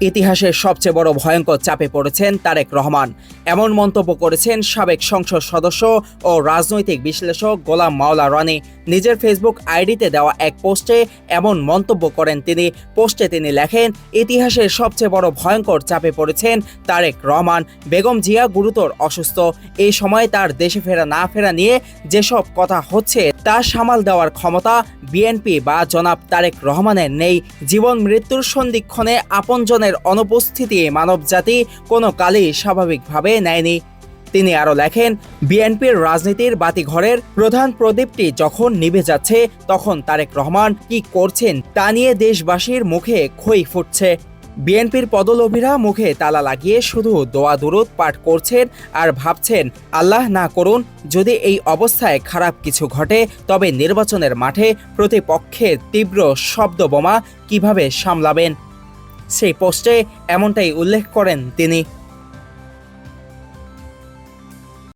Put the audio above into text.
ইতিহাসের সবচেয়ে বড় ভয়ঙ্কর চাপে পড়েছেন তারেক রহমান। এমন মন্তব্য করেছেন সাবেক সংসদ সদস্য ও রাজনৈতিক বিশ্লেষক গোলাম মাওলা রানী। নিজের ফেসবুক আইডিতে দেওয়া এক পোস্টে এমন মন্তব্য করেন তিনি। পোস্টে তিনি লেখেন, ইতিহাসের সবচেয়ে বড় ভয়ঙ্কর চাপে পড়েছেন তারেক রহমান। বেগম জিয়া গুরুতর অসুস্থ। এই সময় তার দেশে ফেরা না ফেরা নিয়ে যেসব কথা হচ্ছে তা সামাল দেওয়ার ক্ষমতা বিএনপি বা জনাব তারেক রহমানের নেই। জীবন মৃত্যুর সন্ধিক্ষণে আপনজনের অনুপস্থিতি মানবজাতি কোনো কালই স্বাভাবিকভাবে নেয়নি। তিনি আরও লেখেন বিএনপির রাজনীতির বাতিঘরের প্রধান প্রদীপটি যখন নিভে যাচ্ছে, তখন তারেক রহমান কি করছেন তা নিয়ে দেশবাসীর মুখে খই ফুটছে। বিএনপির পদলভীরা মুখে তালা লাগিয়ে শুধু দোয়া দুরুদ পাঠ করছেন আর ভাবছেন, আল্লাহ না করুন, যদি এই অবস্থায় খারাপ কিছু ঘটে, তবে নির্বাচনের মাঠে প্রতিপক্ষের তীব্র শব্দ বোমা কীভাবে সামলাবেন? সেই পোস্টে এমনটাই উল্লেখ করেন তিনি।